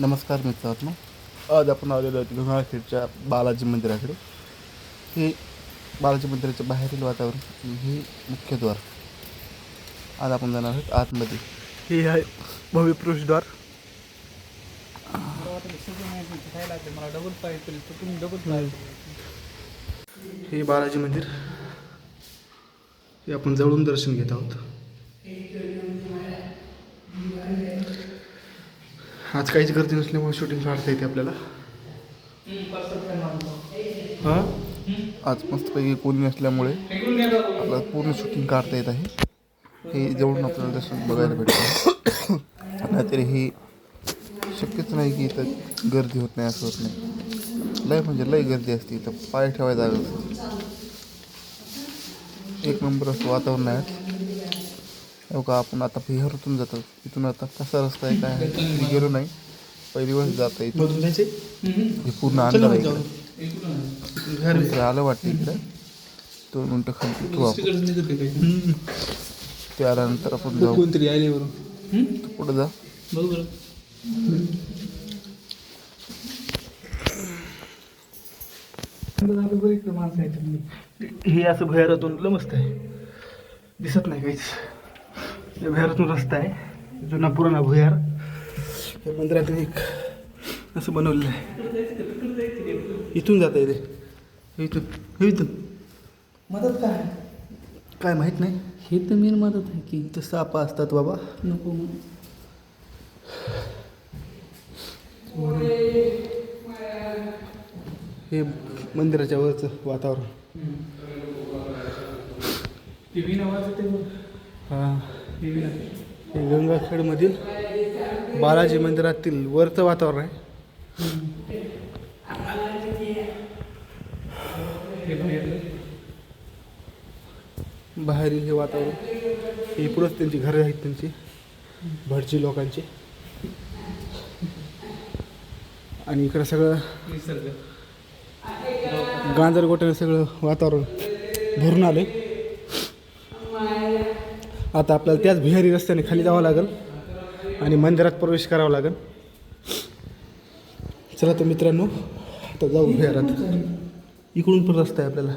नमस्कार मित्रांनो. आज आपण आलेलो आहोत गंगाखेडच्या बालाजी मंदिराकडे. हे बालाजी मंदिराच्या बाहेरील वातावरण हे मुख्यद्वार आज आपण जाणार आहोत आतमध्ये. हे आहे भव्य प्रवेशद्वार डबल हे बालाजी मंदिर. हे आपण जवळून दर्शन घेत आहोत. आज काहीच गर्दी नसल्यामुळे शूटिंग काढता येते आपल्याला. हां? आज मस्तपैकी कोणी नसल्यामुळे आपल्याला पूर्ण शूटिंग काढता येत आहे. हे जवळून आपल्याला दर्शन बघायला भेटतं. नाहीतरी हे शक्यच नाही की इथं गर्दी होत नाही असं होत नाही. लय म्हणजे लय गर्दी असते इथं. पाय ठेवायला जागा एक नंबर असं वातावरण आहे हो का आपण आता बिहारातून जातो. इथून आता कसा रस्ता आहे काय आहे गेलो नाही. पहिली वेळेस जाता इथून. हे पूर्ण अंधार आहे इकडं. आलं वाटतं इकडं. दोन मिनटं खाली उठू आपण. ते आल्यानंतर आपण जाऊ. कोणतरी आले बरोबर पुढे जा. बघ बरं. माणसं आहेत. हे असं भुयारातून लय मस्त आहे. दिसत नाही काहीच. भुयारातून रस्ता आहे. जुना पुराणा भुयार. या मंदिरातून एक असं बनवलेलं आहे. इथून जाता येते. इथून. हे इथून. मदत काय काय माहीत नाही. हे तर मेन मदत आहे की ते सापा असतात बाबा. नको हे मंदिराच्या वरचं वातावरण. हां. हे गंगाखेडमधील बालाजी मंदिरातील वरचं वातावरण आहे. बाहेर बाहेरील हे वातावरण हे पुढंच त्यांची घरं आहेत त्यांची भटजी लोकांची. आणि इकडं सगळं गांजरगोट्याने सगळं वातावरण भरून आलं आता आपल्याला त्याच बिहारी रस्त्याने खाली जावं लागेल आणि मंदिरात प्रवेश करावा लागेल. चला तर मित्रांनो आता जाऊ भुयारात इकडून पण रस्ता आहे आपल्याला.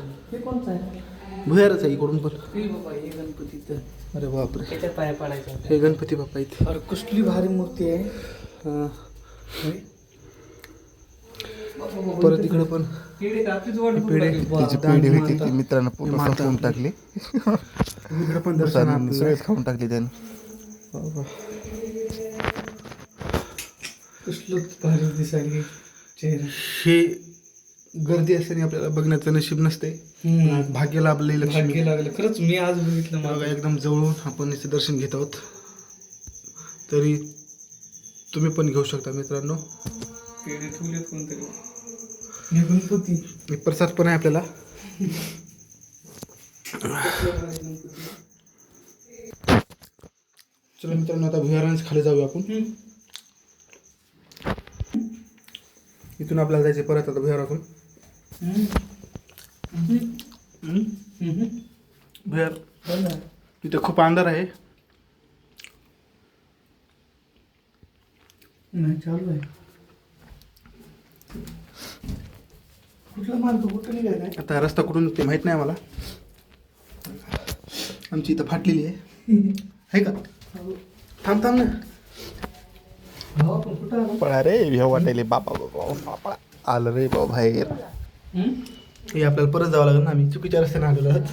भुयारच आहे? इकडून पण. गणपतीचं. अरे बापरे. त्याच्या पाया पाडायचं. हे गणपती बाप्पा इथे. अरे कसली भारी मूर्ती आहे. हां. परत इकडं पण. पेढे होती. ती मित्रांनं पूर्ण. संपवून टाकली. इकडं पण दर्शन सगळेच खाऊन टाकली त्यानं. हे गर्दी असताना आपल्याला बघण्याचं नशीब नसते. भाग्य लाभले लक्ष्मी. भाग्य लागलं. खरंच मी आज बघितलं बघा मला एकदम जवळून आपण याचं दर्शन घेत आहोत. तरी तुम्ही पण घेऊ शकता मित्रांनो. पेढे ठेवलेत कोणतरी. हे गणपती. एक प्रसाद पण आहे आपल्याला. चला मित्रांनो आता भुयारांच खाली जाऊया आपण. इथून आपल्याला जायचे परत आता भुयारातून. भुयार तिथे खूप अंधार आहे. नाही चालू आहे. कुठला कुठं आता रस्ता कुठून ते माहीत नाही आम्हाला. आमची इथं फाटलेली आहे. आहे का? थांब थांब ना. पळा रे भिव वाटायले बाबा बाबा बाबा आलं रे बाबा बाहेर. हे आपल्याला परत जावं लागेल ना आम्ही चुकीच्या रस्त्याने आलेलो आहोत.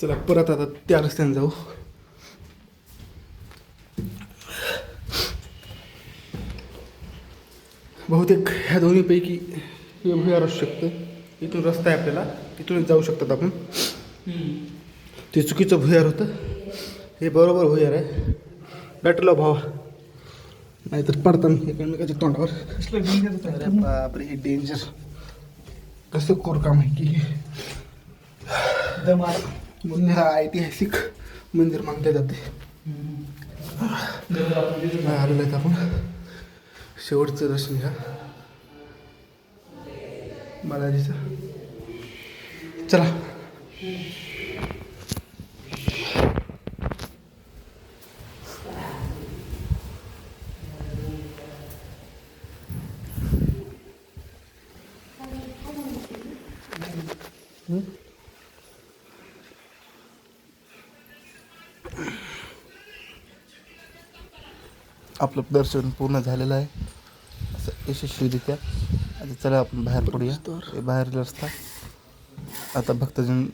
चला परत आता त्या रस्त्याने जाऊ. बहुतेक ह्या दोन्हीपैकी हे भुयार असू शकतं. इथून रस्ता आहे आपल्याला. इथूनच जाऊ शकतात आपण. ते चुकीचं भुयार होतं. हे बरोबर भुयार आहे. भेटलो भावा नाहीतर पडताना एकमेकाच्या तोंडावर. अरे बापरे हे डेंजर कसं कोरकाम आहे की? ह्याला ऐतिहासिक मंदिर मानले जाते. आलेलं आहेत आपण. शेवटचं दर्शन घ्या. बालाजीचं. चला. Hmm? आपलं दर्शन पूर्ण झालेलं आहे. असं यशस्वीरित्या. आता चला आपण बाहेर पडूया. हे बाहेर रस्ता. आता भक्तजन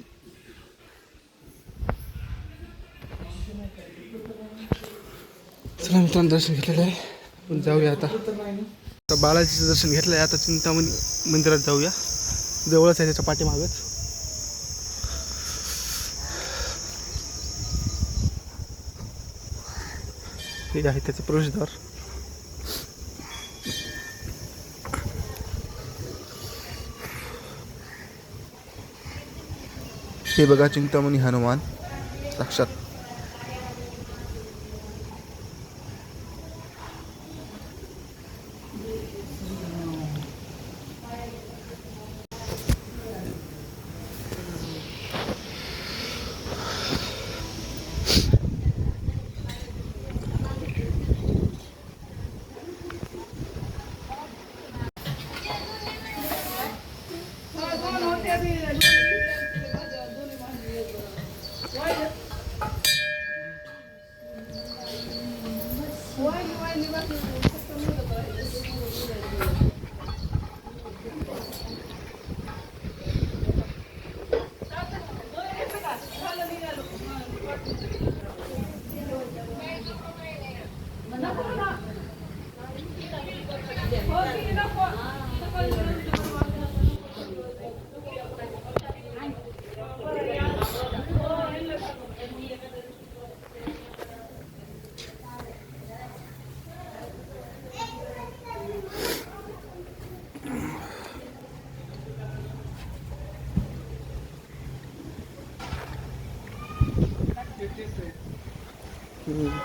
चला मित्रांनो दर्शन घेतलेलं आहे. आपण जाऊया आता. आता बालाजीचं दर्शन घेतलं आहे आता चिंतामणी मंदिरात जाऊया. जवळच आहे त्याच्या पाठीमागच. हे आहे त्याचं प्रवेशद्वार. हे बघा चिंतामणी हनुमान. साक्षात 음.